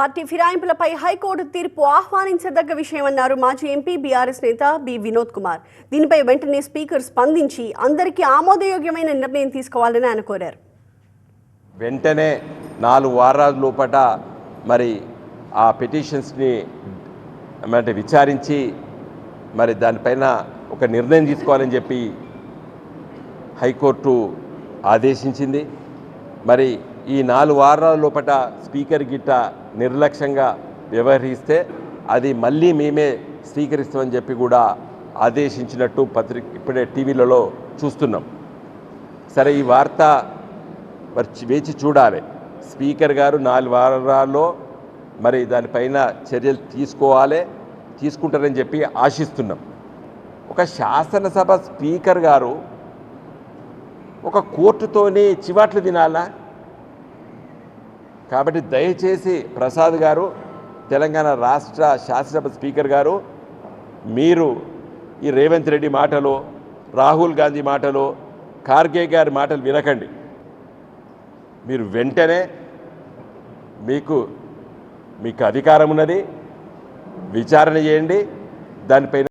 Party ఫిరాయింపులపై high court తీర్పు ఆహ్వానించదగ్గ విషయమన్నారు మాజీ ఎంపీ బీఆర్ఎస్ నేత బి వినోద్ కుమార్. దీనిపై వెంటనే స్పీకర్ స్పందించి అందరికీ ఆమోదయోగ్యమైన నిర్ణయం తీసుకోవాలని ఆయన కోరారు. వెంటనే నాలుగు వారాల లోపట మరి ఆ పిటిషన్స్ని అంటే విచారించి మరి దానిపైన ఒక నిర్ణయం తీసుకోవాలని చెప్పి హైకోర్టు ఆదేశించింది. మరి ఈ నాలుగు వారాల లోపల స్పీకర్ గిట్ట నిర్లక్ష్యంగా వ్యవహరిస్తే అది మళ్ళీ మేమే స్వీకరిస్తామని చెప్పి కూడా ఆదేశించినట్టు పత్రిక ఇప్పుడే టీవీలలో చూస్తున్నాం. సరే ఈ వార్త మరి వేచి చూడాలి. స్పీకర్ గారు నాలుగు వారాల్లో మరి దానిపైన చర్యలు తీసుకోవాలి తీసుకుంటారని చెప్పి ఆశిస్తున్నాం. ఒక శాసనసభ స్పీకర్ గారు ఒక కోర్టుతోనే చివాట్లు తినాలా? కాబట్టి దయచేసి ప్రసాద్ గారు తెలంగాణ రాష్ట్ర శాసనసభ స్పీకర్ గారు మీరు ఈ రేవంత్ రెడ్డి మాటలు రాహుల్ గాంధీ మాటలు ఖార్గే గారి మాటలు వినకండి. మీరు వెంటనే మీకు మీకు అధికారం ఉన్నది విచారణ చేయండి దానిపైన